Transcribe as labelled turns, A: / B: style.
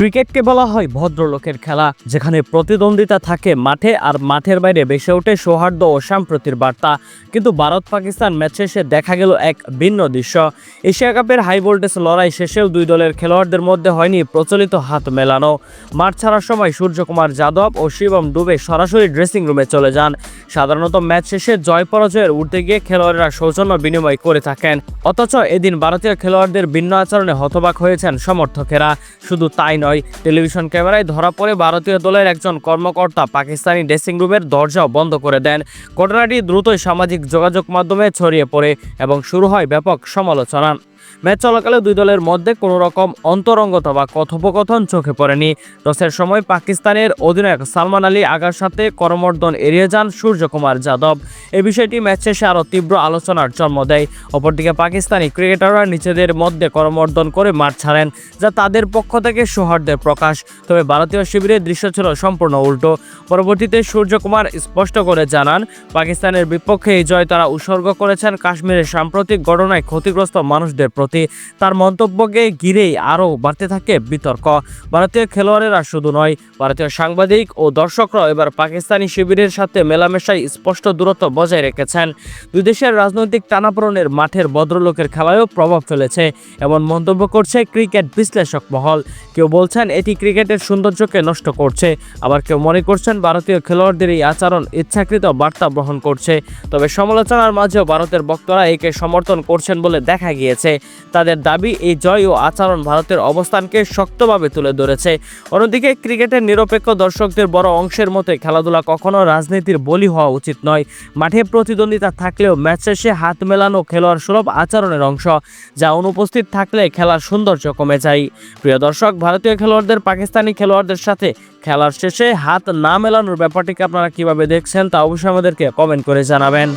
A: ক্রিকেটকে বলা হয় ভদ্রলোকের খেলা, যেখানে প্রতিদ্বন্দ্বিতা থাকে মাঠে আর মাঠের বাইরে বেসে ওঠে সৌহার্দ্য ও সাম্প্রতির বার্তা। কিন্তু ভারত পাকিস্তান ম্যাচ শেষে দেখা গেল এক ভিন্ন দৃশ্য। এশিয়া কাপের হাই ভোল্টেজ লড়াই শেষেও দুই দলের খেলোয়াড়দের মধ্যে হয়নি প্রচলিত হাত মেলানো। মাঠ ছাড়ার সময় সূর্যকুমার যাদব ও শিবম ডুবে সরাসরি ড্রেসিং রুমে চলে যান। সাধারণত ম্যাচ শেষে জয় পরাজয়ের উঠতে গিয়ে খেলোয়াড়েরা সৌজন্য বিনিময় করে থাকেন। অথচ এদিন ভারতীয় খেলোয়াড়দের ভিন্ন আচরণে হতবাক হয়েছেন সমর্থকেরা। শুধু তাই নয় টেলিভিশন ক্যামেরায় ধরা পড়ে ভারতীয় দলের একজন কর্মকর্তা পাকিস্তানি ড্রেসিং রুমের দরজাও বন্ধ করে দেন। ঘটনাটি দ্রুতই সামাজিক যোগাযোগ মাধ্যমে ছড়িয়ে পড়ে এবং শুরু হয় ব্যাপক সমালোচনা। ম্যাচ চলাকালে দুই দলের মধ্যে কোনো রকম অন্তরঙ্গতা বা কথোপকথন চোখে পড়েনি। টসের সময় পাকিস্তানের অধিনায়ক সালমান আলী আগার সাথে করমর্দন এড়িয়ে যান সূর্যকুমার যাদব। এই বিষয়টি ম্যাচ শেষে আরও তীব্র আলোচনার জন্ম দেয়। অপরদিকে পাকিস্তানি ক্রিকেটাররা নিজেদের মধ্যে করমর্দন করে মাঠ ছাড়েন, যা তাদের পক্ষ থেকে সৌহার্দ্যের প্রকাশ। তবে ভারতীয় শিবিরের দৃশ্য ছিল সম্পূর্ণ উল্টো। পরবর্তীতে সূর্যকুমার স্পষ্ট করে জানান, পাকিস্তানের বিপক্ষে এই জয় তারা উৎসর্গ করেছেন কাশ্মীরের সাম্প্রতিক ঘটনায় ক্ষতিগ্রস্ত মানুষদের প্রতি তার মন্তব্যকে ঘিরেই আরও বাড়তে থাকে বিতর্ক। ভারতীয় খেলোয়াড়েরা শুধু নয়, ভারতীয় সাংবাদিক ও দর্শকরাও এবার পাকিস্তানি শিবিরের সাথে মেলামেশায় স্পষ্ট দূরত্ব বজায় রেখেছেন। দুই দেশের রাজনৈতিক টানাপোড়েনের মাঠের ভদ্রলোকের খেলায়ও প্রভাব ফেলেছে, এমন মন্তব্য করছে ক্রিকেট বিশ্লেষক মহল। কেউ বলছেন এটি ক্রিকেটের সৌন্দর্যকে নষ্ট করছে, আবার কেউ মনে করছেন ভারতীয় খেলোয়াড়দের এই আচরণ ইচ্ছাকৃত বার্তা বহন করছে। তবে সমালোচনার মাঝেও ভারতের বক্তারা একে সমর্থন করছেন বলে দেখা গিয়েছে। তাদের দাবি, এই জয় ও আচরণ ভারতের অবস্থানকে শক্তভাবে তুলে ধরেছে। অন্যদিকে ক্রিকেটের নিরপেক্ষ দর্শকদের বড় অংশের মতে খেলাধুলা কখনো রাজনীতির বলি হওয়া উচিত নয়। মাঠে প্রতিদ্বন্দ্বিতা থাকলেও ম্যাচ শেষে হাত মেলানো খেলোয়াড় সুলভ আচরণের অংশ, যা অনুপস্থিত থাকলে খেলার সৌন্দর্য কমে যায়। প্রিয় দর্শক, ভারতীয় খেলোয়াড়দের পাকিস্তানি খেলোয়াড়দের সাথে খেলার শেষে হাত না মেলানোর ব্যাপারটিকে আপনারা কীভাবে দেখছেন তা অবশ্যই আমাদেরকে কমেন্ট করে জানাবেন।